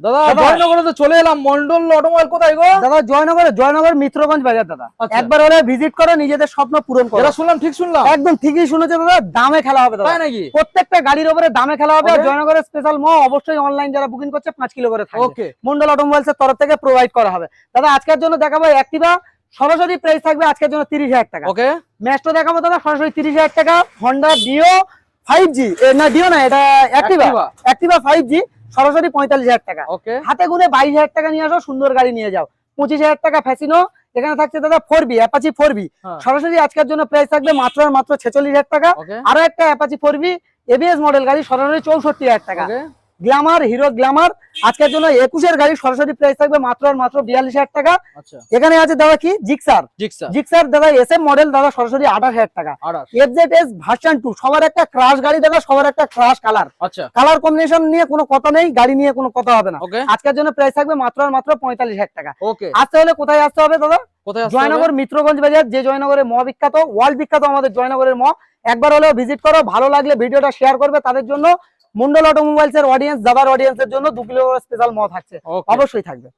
দাদা। জয়নগরে তো চলে এলাম। মন্ডল অটোমোবাইল কোথায় গো? দাদা জয়নগরে জয়নগর মিত্রগঞ্জ বাজার দাদা। আচ্ছা। একবার হলে ভিজিট করো নিজেদের স্বপ্ন পূরণ করো। শুনলাম ঠিক শুনলাম। একদম ঠিকই শুনেছে দাদা। দামে খেলা হবে দাদা। নাকি? প্রত্যেকটা গাড়ির উপরে দামে খেলা হবে আর জয়নগরের স্পেশাল ম অবশ্যই অনলাইন যারা বুকিং করছে পাঁচ কিলো করে ওকে মন্ডল অটোমোবাইলস এর তরফ থেকে প্রোভাইড করা হবে। দাদা আজকের জন্য দেখাবো অ্যাক্টিভা সরাসরি প্রাইস থাকবে আজকের জন্য তিরিশ হাজার টাকা। ওকে ম্যাচটা দেখাবো দাদা সরাসরি তিরিশ হাজার টাকা। হন্ডা ডিও ফাইভ জি না ডিও না এটা অ্যাক্টিভা অ্যাক্টিভা ফাইভ জি সরাসরি পঁয়তাল্লিশ হাজার টাকা। ওকে। হাতে গুনে বাইশ হাজার টাকা নিয়ে আসো সুন্দর গাড়ি নিয়ে যাও। পঁচিশ হাজার টাকা ফ্যাসিনো এখানে থাকছে দাদা four B Apache four B. সরাসরি আজকের জন্য প্রাইস থাকবে মাত্র মাত্র ছেচল্লিশ হাজার টাকা। আরও একটা Apache four B ABS model গাড়ি সরাসরি চৌষট্টি হাজার টাকা। গ্ল্যামার হিরো গ্ল্যামার আজকের জন্য একুশের গাড়ি সরাসরি প্রাইস থাকবে মাত্র আর মাত্র বিয়াল্লিশ হাজার টাকা। আচ্ছা। এখানে আছে দাদা কি? জিক্সার জিক্সার দাদা এস এম মডেল দাদা সরাসরি আঠাশ হাজার টাকা। আড়াস এফজেড এস ভার্সন টু সবার একটা ক্রাশ গাড়ি দাদা সবার একটা ক্রাশ কালার আচ্ছা। কালার কম্বিনেশন নিয়ে কোনো কথা নেই গাড়ি নিয়ে কোনো কথা হবে না। আজকের জন্য প্রাইস থাকবে মাত্র আর মাত্র পঁয়তাল্লিশ হাজার টাকা। ওকে আসতে হলে কোথায় আসতে হবে দাদা? জয়নগর মিত্রগঞ্জ বাজার যে জয়নগরের ম বিখ্যাত ওয়ার্ল্ড বিখ্যাত আমাদের জয়নগরের ম। একবার হলেও ভিজিট করো ভালো লাগলে ভিডিওটা শেয়ার করবে তাদের জন্য মন্ডল অটোমোবাইলস এর অডিয়েন্স দাদার অডিয়েন্সের জন্য দু কিলো স্পেশাল ম থাকছে। অবশ্যই থাকবে।